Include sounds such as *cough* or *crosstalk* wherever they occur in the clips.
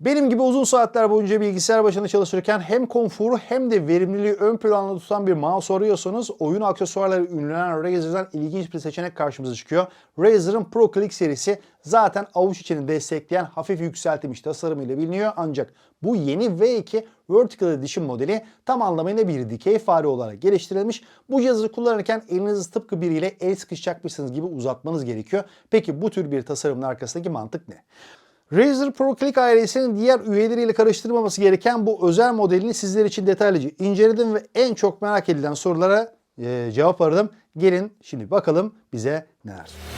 Benim gibi uzun saatler boyunca bilgisayar başında çalışırken hem konforu hem de verimliliği ön planda tutan bir mouse arıyorsanız oyun aksesuarları ünlenen Razer'dan ilginç bir seçenek karşımıza çıkıyor. Razer'ın Pro Click serisi zaten avuç içini destekleyen hafif yükseltilmiş tasarımıyla biliniyor ancak bu yeni V2 Vertical Edition modeli tam anlamıyla bir dikey fare olarak geliştirilmiş. Bu cihazı kullanırken elinizi tıpkı biriyle el sıkışacakmışsınız gibi uzatmanız gerekiyor. Peki bu tür bir tasarımın arkasındaki mantık ne? Razer Pro Click ailesinin diğer üyeleriyle karıştırmaması gereken bu özel modelini sizler için detaylıca inceledim ve en çok merak edilen sorulara e, cevap aradım. Gelin şimdi bakalım bize neler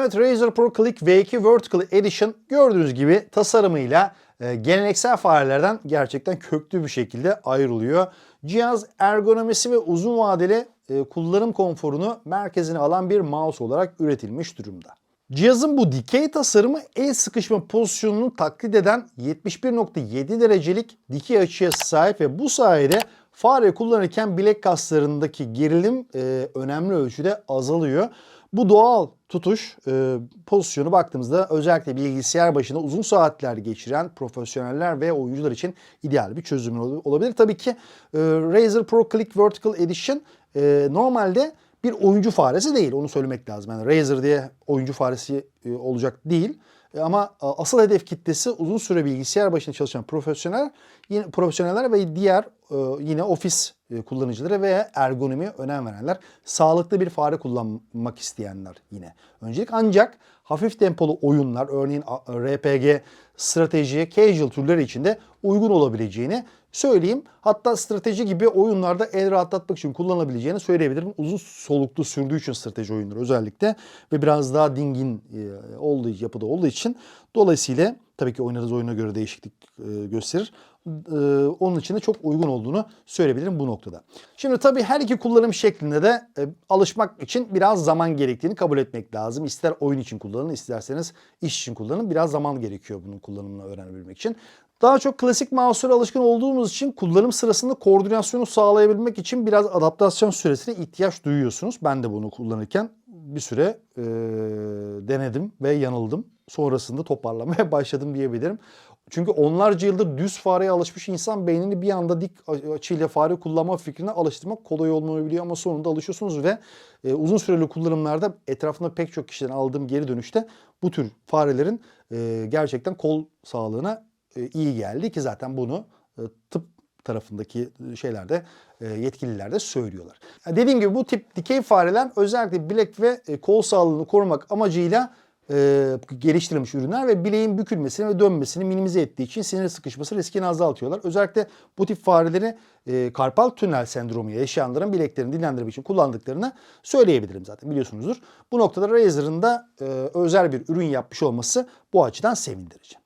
Evet Razer Pro Click V2 Vertical Edition gördüğünüz gibi tasarımıyla e, geleneksel farelerden gerçekten köklü bir şekilde ayrılıyor. Cihaz ergonomisi ve uzun vadeli e, kullanım konforunu merkezine alan bir mouse olarak üretilmiş durumda. Cihazın bu dikey tasarımı el sıkışma pozisyonunu taklit eden 71.7 derecelik dikey açıya sahip ve bu sayede fare kullanırken bilek kaslarındaki gerilim e, önemli ölçüde azalıyor. Bu doğal tutuş e, pozisyonu baktığımızda özellikle bilgisayar başında uzun saatler geçiren profesyoneller ve oyuncular için ideal bir çözüm ol- olabilir. Tabii ki e, Razer Pro Click Vertical Edition e, normalde bir oyuncu faresi değil. Onu söylemek lazım. Yani Razer diye oyuncu faresi e, olacak değil. E, Ama a, asıl hedef kitlesi uzun süre bilgisayar başında çalışan profesyonel, yine profesyoneller ve diğer e, yine ofis e, kullanıcıları veya ergonomiye önem verenler, sağlıklı bir fare kullanmak isteyenler yine. Öncelik ancak hafif tempolu oyunlar, örneğin RPG, strateji, casual türleri için de uygun olabileceğini söyleyeyim. Hatta strateji gibi oyunlarda el rahatlatmak için kullanabileceğini söyleyebilirim. Uzun soluklu sürdüğü için strateji oyunları özellikle ve biraz daha dingin e, olduğu yapıda olduğu için dolayısıyla tabii ki oynadığınız oyuna göre değişiklik e, gösterir. E, onun için de çok uygun olduğunu söyleyebilirim bu noktada. Şimdi tabii her iki kullanım şeklinde de alışmak için biraz zaman gerektiğini kabul etmek lazım. İster oyun için kullanın, isterseniz iş için kullanın. Biraz zaman gerekiyor bunun kullanımını öğrenebilmek için. Daha çok klasik mouse'lara alışkın olduğumuz için kullanım sırasında koordinasyonu sağlayabilmek için biraz adaptasyon süresine ihtiyaç duyuyorsunuz. Ben de bunu kullanırken bir süre e, denedim ve yanıldım. Sonrasında toparlamaya *laughs* başladım diyebilirim. Çünkü onlarca yıldır düz fareye alışmış insan beynini bir anda dik açıyla fare kullanma fikrine alıştırmak kolay olmayabiliyor ama sonunda alışıyorsunuz ve e, uzun süreli kullanımlarda etrafında pek çok kişiden aldığım geri dönüşte bu tür farelerin e, gerçekten kol sağlığına iyi geldi ki zaten bunu e, tıp tarafındaki şeylerde e, yetkililer de söylüyorlar. Dediğim gibi bu tip dikey fareler özellikle bilek ve e, kol sağlığını korumak amacıyla e, geliştirilmiş ürünler ve bileğin bükülmesini ve dönmesini minimize ettiği için sinir sıkışması riskini azaltıyorlar. Özellikle bu tip fareleri e, karpal tünel sendromu yaşayanların bileklerini dinlendirmek için kullandıklarını söyleyebilirim zaten biliyorsunuzdur. Bu noktada Razer'ın da e, özel bir ürün yapmış olması bu açıdan sevindirici.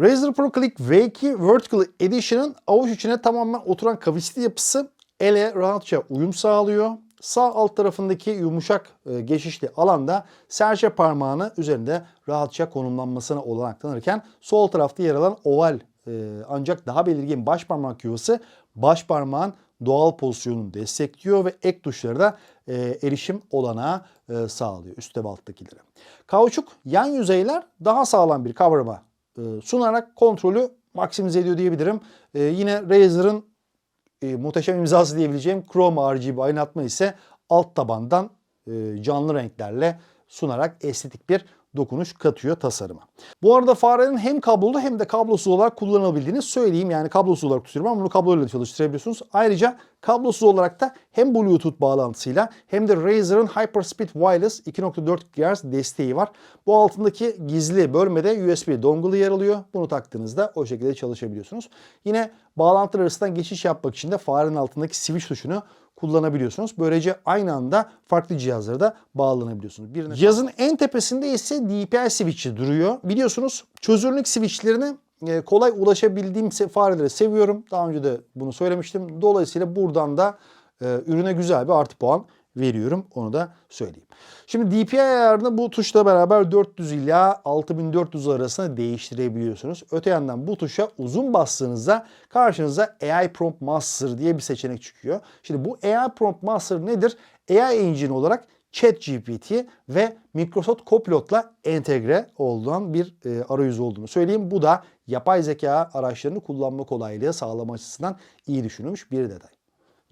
Razer Pro Click V2 Vertical Edition'ın avuç içine tamamen oturan kavisli yapısı ele rahatça uyum sağlıyor. Sağ alt tarafındaki yumuşak e, geçişli alanda serçe parmağını üzerinde rahatça konumlanmasına olanak tanırken sol tarafta yer alan oval e, ancak daha belirgin baş parmak yuvası baş parmağın doğal pozisyonunu destekliyor ve ek tuşları da e, erişim olanağı e, sağlıyor üstte ve alttakilere. Kauçuk yan yüzeyler daha sağlam bir kavrama sunarak kontrolü maksimize ediyor diyebilirim. E, yine Razer'ın e, muhteşem imzası diyebileceğim Chrome RGB aydınlatma ise alt tabandan e, canlı renklerle sunarak estetik bir dokunuş katıyor tasarıma. Bu arada farenin hem kablolu hem de kablosuz olarak kullanılabildiğini söyleyeyim. Yani kablosuz olarak tutuyorum ama bunu kabloyla çalıştırabiliyorsunuz. Ayrıca kablosuz olarak da hem Bluetooth bağlantısıyla hem de Razer'ın Hyperspeed Wireless 2.4 GHz desteği var. Bu altındaki gizli bölmede USB dongle yer alıyor. Bunu taktığınızda o şekilde çalışabiliyorsunuz. Yine bağlantılar arasından geçiş yapmak için de farenin altındaki switch tuşunu kullanabiliyorsunuz. Böylece aynı anda farklı cihazlara da bağlanabiliyorsunuz. Birine... Cihazın en tepesinde ise DPI switch'i duruyor. Biliyorsunuz çözünürlük switch'lerine e, kolay ulaşabildiğim fareleri seviyorum. Daha önce de bunu söylemiştim. Dolayısıyla buradan da e, ürüne güzel bir artı puan veriyorum. Onu da söyleyeyim. Şimdi DPI ayarını bu tuşla beraber 400 ila 6400 arasında değiştirebiliyorsunuz. Öte yandan bu tuşa uzun bastığınızda karşınıza AI Prompt Master diye bir seçenek çıkıyor. Şimdi bu AI Prompt Master nedir? AI Engine olarak ChatGPT ve Microsoft Copilot'la entegre olan bir e, arayüz olduğunu söyleyeyim. Bu da yapay zeka araçlarını kullanma kolaylığı sağlama açısından iyi düşünülmüş bir detay.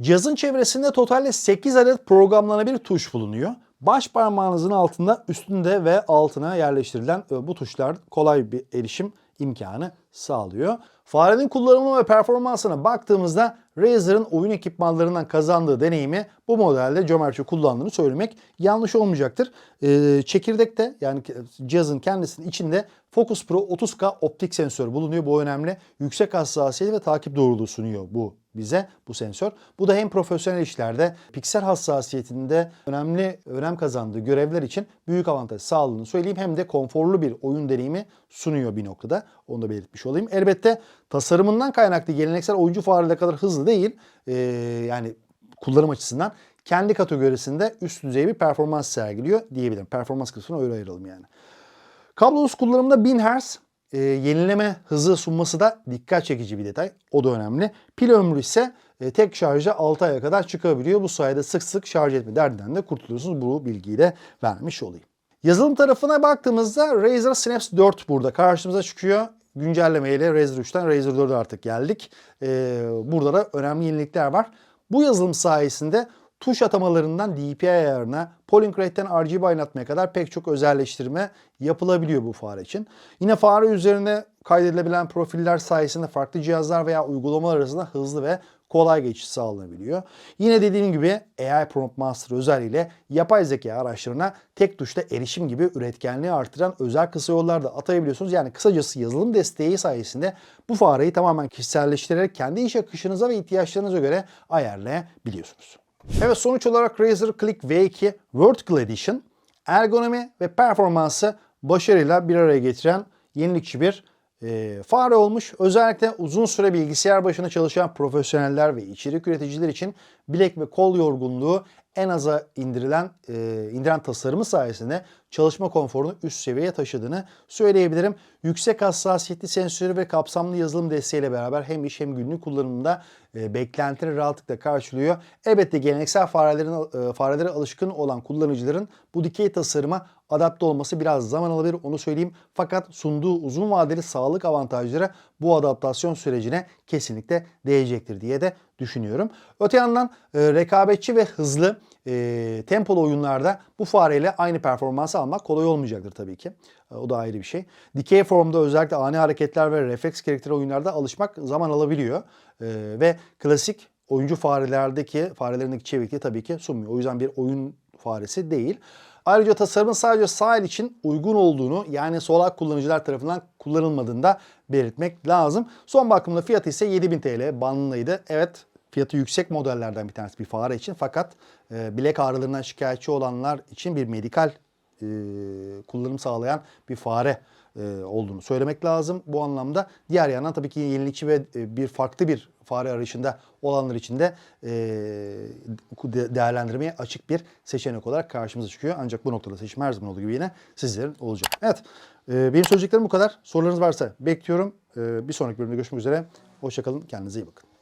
Cihazın çevresinde totalde 8 adet programlanabilir tuş bulunuyor. Baş parmağınızın altında, üstünde ve altına yerleştirilen e, bu tuşlar kolay bir erişim imkanı sağlıyor. Farenin kullanımı ve performansına baktığımızda Razer'ın oyun ekipmanlarından kazandığı deneyimi bu modelde cömertçe kullandığını söylemek yanlış olmayacaktır. Ee, çekirdekte yani cihazın kendisinin içinde Focus Pro 30K optik sensör bulunuyor. Bu önemli. Yüksek hassasiyet ve takip doğruluğu sunuyor bu bize bu sensör. Bu da hem profesyonel işlerde piksel hassasiyetinde önemli önem kazandığı görevler için büyük avantaj sağladığını söyleyeyim. Hem de konforlu bir oyun deneyimi sunuyor bir noktada. Onu da belirtmiş olayım. Elbette tasarımından kaynaklı geleneksel oyuncu fareyle kadar hızlı değil. Ee, yani kullanım açısından kendi kategorisinde üst düzey bir performans sergiliyor diyebilirim. Performans kısmını öyle ayıralım yani. Kablosuz kullanımda 1000 Hz e, yenileme hızı sunması da dikkat çekici bir detay. O da önemli. Pil ömrü ise e, tek şarjda 6 aya kadar çıkabiliyor. Bu sayede sık sık şarj etme derdinden de kurtuluyorsunuz. Bu bilgiyi de vermiş olayım. Yazılım tarafına baktığımızda Razer Synapse 4 burada karşımıza çıkıyor. Güncellemeyle Razer 3'ten Razer 4'e artık geldik. Ee, burada da önemli yenilikler var. Bu yazılım sayesinde tuş atamalarından DPI ayarına, polling rate'den RGB aydınlatmaya kadar pek çok özelleştirme yapılabiliyor bu fare için. Yine fare üzerine kaydedilebilen profiller sayesinde farklı cihazlar veya uygulamalar arasında hızlı ve kolay geçiş sağlanabiliyor. Yine dediğim gibi AI Prompt Master özelliğiyle yapay zeka araçlarına tek tuşta erişim gibi üretkenliği artıran özel kısa yollar da atayabiliyorsunuz. Yani kısacası yazılım desteği sayesinde bu fareyi tamamen kişiselleştirerek kendi iş akışınıza ve ihtiyaçlarınıza göre ayarlayabiliyorsunuz. Evet sonuç olarak Razer Click V2 Vertical Edition ergonomi ve performansı başarıyla bir araya getiren yenilikçi bir e, fare olmuş. Özellikle uzun süre bilgisayar başında çalışan profesyoneller ve içerik üreticiler için bilek ve kol yorgunluğu en aza indirilen e, indiren tasarımı sayesinde çalışma konforunu üst seviyeye taşıdığını söyleyebilirim. Yüksek hassasiyetli sensörü ve kapsamlı yazılım desteğiyle beraber hem iş hem günlük kullanımda e, beklentileri rahatlıkla karşılıyor. Elbette geleneksel farelerin e, farelere alışkın olan kullanıcıların bu dikey tasarıma adapte olması biraz zaman alabilir onu söyleyeyim. Fakat sunduğu uzun vadeli sağlık avantajları bu adaptasyon sürecine kesinlikle değecektir diye de düşünüyorum. Öte yandan e, rekabetçi ve hızlı e, tempolu oyunlarda bu fareyle aynı performansı almak kolay olmayacaktır tabii ki. E, o da ayrı bir şey. Dikey formda özellikle ani hareketler ve refleks gerektiren oyunlarda alışmak zaman alabiliyor. E, ve klasik oyuncu farelerdeki farelerindeki çevikliği tabii ki sunmuyor. O yüzden bir oyun faresi değil. Ayrıca tasarımın sadece sağ el için uygun olduğunu yani solak kullanıcılar tarafından kullanılmadığını da belirtmek lazım. Son bakımda fiyatı ise 7000 TL bandındaydı. Evet fiyatı yüksek modellerden bir tanesi bir fare için fakat e, bilek ağrılarından şikayetçi olanlar için bir medikal e, kullanım sağlayan bir fare e, olduğunu söylemek lazım bu anlamda. Diğer yandan tabii ki yenilikçi ve e, bir farklı bir fare arayışında olanlar için de e, değerlendirmeye açık bir seçenek olarak karşımıza çıkıyor. Ancak bu noktada seçim her zaman olduğu gibi yine sizlerin olacak. Evet e, benim söyleyeceklerim bu kadar. Sorularınız varsa bekliyorum. E, bir sonraki bölümde görüşmek üzere. Hoşçakalın. Kendinize iyi bakın.